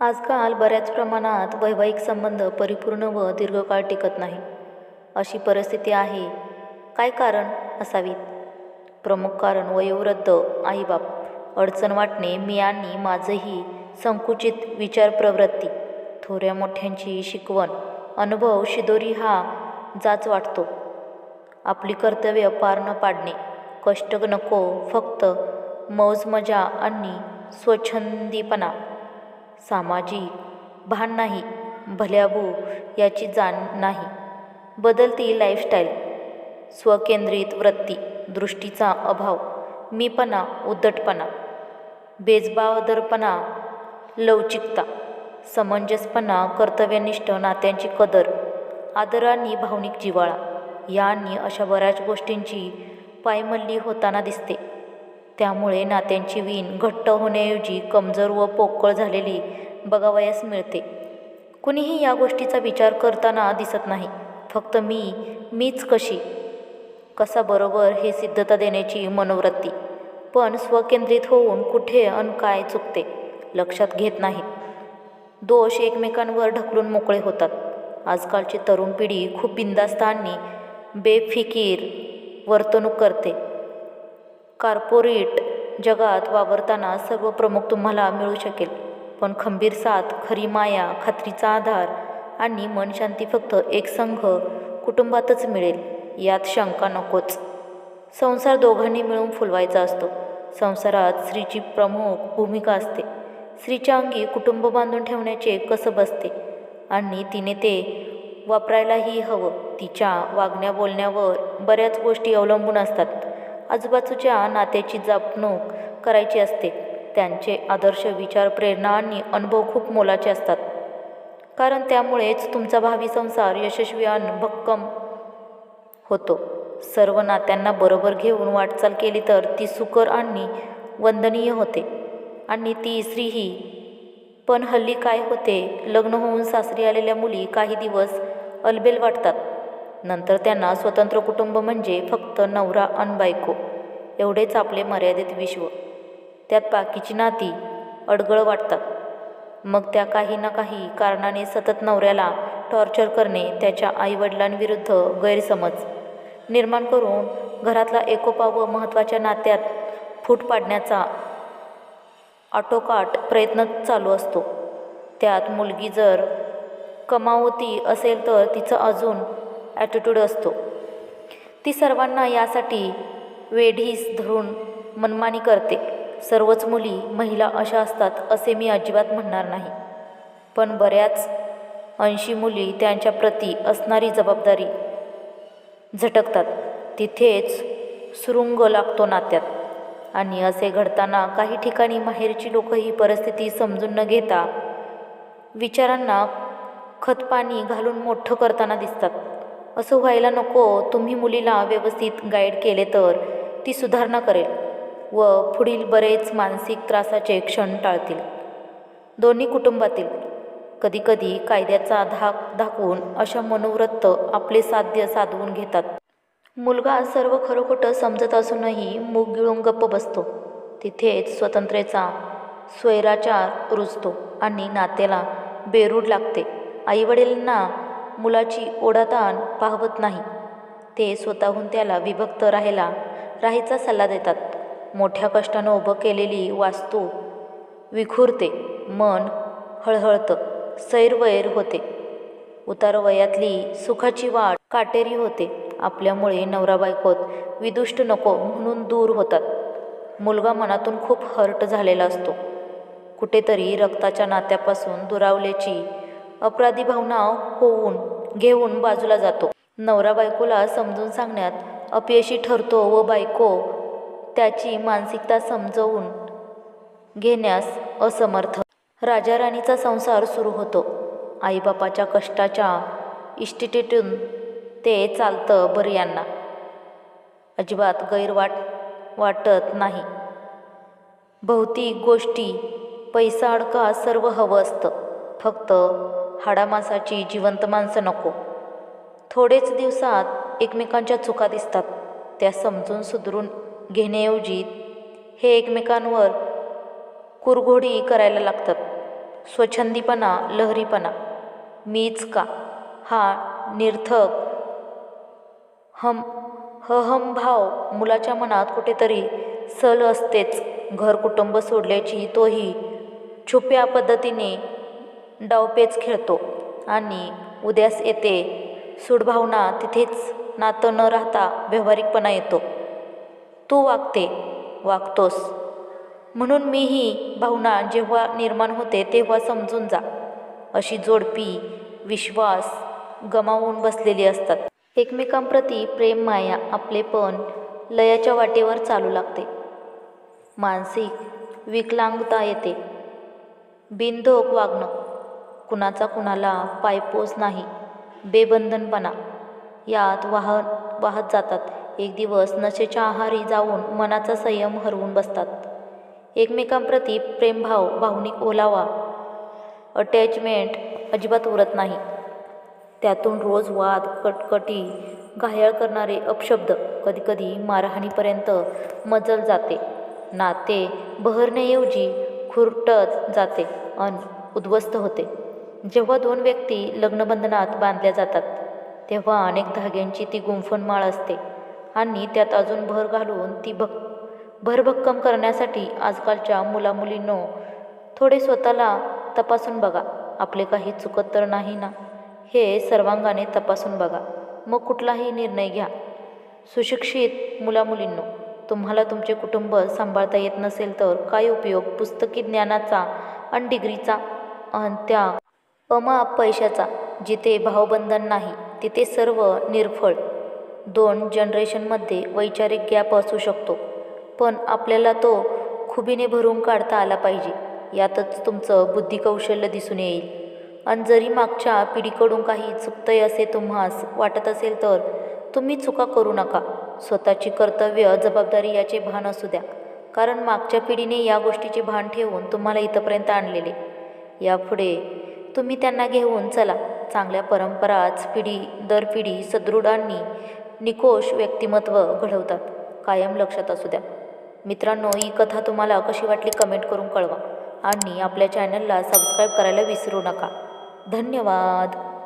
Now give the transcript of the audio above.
आजकाल बऱ्याच प्रमाणात वैवाहिक संबंध परिपूर्ण व दीर्घकाळ टिकत नाही. अशी परिस्थिती आहे. काय कारण असावीत? प्रमुख कारण वयोवृद्ध आईबाप. अडचण वाटणे मी आणि माझंही संकुचित विचार प्रवृत्ती. थोड्या मोठ्यांची शिकवण अनुभव शिदोरी हा जाच वाटतो. आपली कर्तव्य पार न पाडणे कष्ट नको फक्त मौज मजा आणि स्वच्छंदीपणा. सामाजिक भान नाही भल्याभू याची जाण नाही. बदलती लाईफस्टाईल स्वकेंद्रित वृत्ती दृष्टीचा अभाव मीपणा उद्धटपणा बेजबावदरपणा लवचिकता समंजसपणा कर्तव्यनिष्ठ नात्यांची कदर आदर आणि भावनिक जिव्हाळा या आणि अशा बऱ्याच गोष्टींची पायमल्ली होताना दिसते. त्यामुळे नात्यांची वीण घट्ट होण्याऐवजी कमजोर व पोकळ झालेली बघावयास मिळते. कुणीही या गोष्टीचा विचार करताना दिसत नाही. फक्त मी मीच कशी? कसा बरोबर हे सिद्धता देण्याची मनोवृत्ती. पण स्वकेंद्रित होऊन कुठे अन काय चुकते लक्षात घेत नाहीत दोष एकमेकांवर ढकलून मोकळे होतात. आजकालची तरुण पिढी खूप बिंदास्त आणि बेफिकीर वर्तणूक करते. कार्पोरेट जगात वावरताना सर्व प्रमुख तुम्हाला मिळू शकेल. पण खंबीर साथ खरी माया खात्रीचा आधार आणि मनशांती फक्त एक संघ कुटुंबातच मिळेल यात शंका नकोच. संसार दोघांनी मिळून फुलवायचा असतो. संसारात स्त्रीची प्रमुख भूमिका असते. स्त्रीच्या अंगी कुटुंब बांधून ठेवण्याचे कसं बसते आणि तिने ते वापरायलाही हवं. तिच्या वागण्या बोलण्यावर बऱ्याच गोष्टी अवलंबून असतात. आजूबाजूच्या नात्याची जपणूक करायची असते. त्यांचे आदर्श विचार प्रेरणा आणि अनुभव खूप मोलाचे असतात. कारण त्यामुळेच तुमचा भावी संसार यशस्वी आणि भक्कम होतो. सर्व नात्यांना बरोबर घेऊन वाटचाल केली तर ती सुकर आणि वंदनीय होते. आणि ती स्त्रीही पण हल्ली काय होते? लग्न होऊन सासरी आलेल्या मुली काही दिवस अलबेल वाटतात. नंतर त्यांना स्वतंत्र कुटुंब म्हणजे फक्त नवरा अन बायको एवढेच आपले मर्यादित विश्व. त्यात बाकीची नाती अडगळ वाटतात. मग त्या काही ना काही कारणाने सतत नवऱ्याला टॉर्चर करणे त्याच्या आईवडिलांविरुद्ध गैरसमज. निर्माण करून घरातला एकोपा व महत्त्वाच्या नात्यात फूट पाडण्याचा आटोकाट प्रयत्न चालू असतो. त्यात मुलगी जर कमावती असेल तर तिचं अजून ॲटिट्यूड असतो. ती सर्वांना यासाठी वेढीस धरून मनमानी करते. सर्वच मुली महिला अशा असतात असे मी अजिबात म्हणणार नाही. पण बऱ्याच ऐंशी मुली त्यांच्या प्रती असणारी जबाबदारी झटकतात. तिथेच सुरुंग लागतो नात्यात. आणि असे घडताना काही ठिकाणी माहेरची लोक ही परिस्थिती समजून न घेता विचारांना खतपाणी घालून मोठं करताना दिसतात. असं व्हायला नको तुम्ही मुलीला व्यवस्थित गाईड केले तर ती सुधारणा करेल व पुढील बरेच मानसिक त्रासाचे क्षण टाळतील. दोन्ही कुटुंबातील कधीकधी कायद्याचा धाक दाखवून अशा मनोवृत्त आपले साध्य साधवून घेतात. मुलगा सर्व खरोखोटं समजत असूनही मूग गिळून गप्प बसतो. तिथेच स्वतंत्रेचा स्वैराचार रुजतो आणि नात्याला बेरूड लागते. आईवडिलांना मुलाची ओढाताण पाहवत नाही. ते स्वतःहून त्याला विभक्त राहायला राहायचा सल्ला देतात. मोठ्या कष्टानं उभं केलेली वास्तू विखुरते मन हळहळतं सैरवैर होते. उतार वयातली सुखाची वाट काटेरी होते. आपल्यामुळे नवरा बायकोत विदुष्ट नको म्हणून दूर होतात. मुलगा मनातून खूप हर्ट झालेला असतो. कुठेतरी रक्ताच्या नात्यापासून दुरावल्याची अपराधी भावना होऊन घेऊन बाजूला जातो. नवरा बायकोला समजून सांगण्यात अपयशी ठरतो व बायको त्याची मानसिकता समजवून घेण्यास असमर्थ. राजा राणीचा संसार सुरू होतो. आईबापाच्या कष्टाच्या इष्टिटीतून ते चालतं बरं यांना. अजिबात गैरवाट वाटत नाही. भौतिक गोष्टी पैसा अडका सर्व हवं असतं. फक्त हाडामासाची जिवंत माणसं नको. थोडेच दिवसात एकमेकांच्या चुका दिसतात. त्या समजून सुधरून घेण्याऐवजी हे एकमेकांवर कुरघोडी करायला लागतात. स्वच्छंदीपणा लहरीपणा. मीच का? हा निर्थक हम हहमभाव मुलाच्या मनात कुठेतरी सल असतेच. घर कुटुंब सोडल्याची तोही छुप्या पद्धतीने डावपेच खेळतो. आणि उद्यास येते. सूडभावना तिथेच नातं न राहता व्यावहारिकपणा येतो. तू वागते वागतोस. म्हणून मी ही भावना जेव्हा निर्माण होते तेव्हा समजून जा. अशी जोडपी विश्वास गमावून बसलेली असतात. एकमेकांप्रती प्रेम माया आपलेपण लयाच्या वाटेवर चालू लागते. मानसिक विकलांगता येते. बिनधोक वागणं. कुणाचा कुणाला पायपोस नाही. बेबंधनपणा. यात वाह वाहत जातात. एक दिवस नशेच्या आहारी जाऊन मनाचा संयम हरवून बसतात. एकमेकांप्रती प्रेमभाव भावनिक ओलावा अटॅचमेंट अजिबात उरत नाही. त्यातून रोज वाद कटकटी घायाळ करणारे अपशब्द कधीकधी मारहाणीपर्यंत मजल जाते. नाते बहरण्याऐवजी खुरटत जाते अन उद्ध्वस्त होते. जेव्हा दोन व्यक्ती लग्नबंधनात बांधल्या जातात तेव्हा अनेक धाग्यांची ती गुंफण माळ असते आणि त्यात अजून भर घालून ती भक् भरभक्कम करण्यासाठी आजकालच्या मुलामुलींनो थोडे स्वतःला तपासून बघा. आपले काही चुकत तर नाही ना? हे सर्वांगाने तपासून बघा. मग कुठलाही निर्णय घ्या. सुशिक्षित मुलामुलींनो तुम्हाला तुमचे कुटुंब सांभाळता येत नसेल तर काय उपयोग? पुस्तकी ज्ञानाचा आणि डिग्रीचा? अन त्या अमाप पैशाचा जिथे भावबंधन नाही तिथे सर्व निर्फळ. दोन जनरेशनमध्ये वैचारिक गॅप असू शकतो पण आपल्याला तो खुबीने भरून काढता आला पाहिजे यातच तुमचं बुद्धिकौशल्य दिसून येईल. आणि जरी मागच्या पिढीकडून काही चुकतंय असे तुम्हास वाटत असेल तर तुम्ही चुका करू नका. स्वतःची कर्तव्य जबाबदारी याचे भान असू द्या. कारण मागच्या पिढीने या गोष्टीचे भान ठेवून तुम्हाला इथंपर्यंत आणलेले. यापुढे तुम्ही त्यांना घेऊन चला. चांगल्या परंपराच पिढी दर पिढी सदृढ आणि निकोष व्यक्तिमत्व घडवतात. कायम लक्षात असू द्या. मित्रांनो ही कथा तुम्हाला कशी वाटली कमेंट करून कळवा. आणि आपल्या चॅनलला सबस्क्राईब करायला विसरू नका. धन्यवाद.